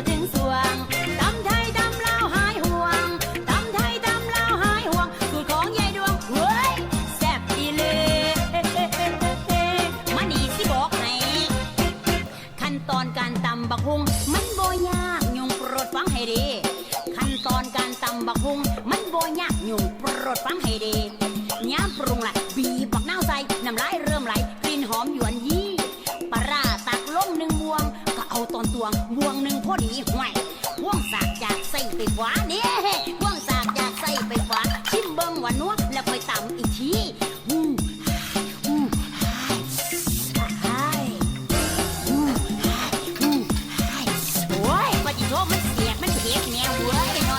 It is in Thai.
ตำไทยตำลาหายห่วงตำไทยตำลาหายห่วงสูตของยายดวงเฮ้ยแซ่บอีเล่มันนี่สิบอกให้ขั้นตอนการตำบักฮงมันโบยากยุงปรดฟังให้ดี ขั้นตอนการตำบักฮงมันโบยากยุงปรดฟังให้ดีย้ำปรุงละบี วงวงหนึ่งพอดีห่วยพ่วงสากจากใส่ไปขวาเนี่ยพ่วงสากจากใส่ไปขวาชิมเบิ้งหวานนัวแล้วค่อยตำอีกทีอืมอืมไอ้อืมอืมไอ้โอ้ยปฏิโทษมันเสียดมันเสียดแนวเว้ย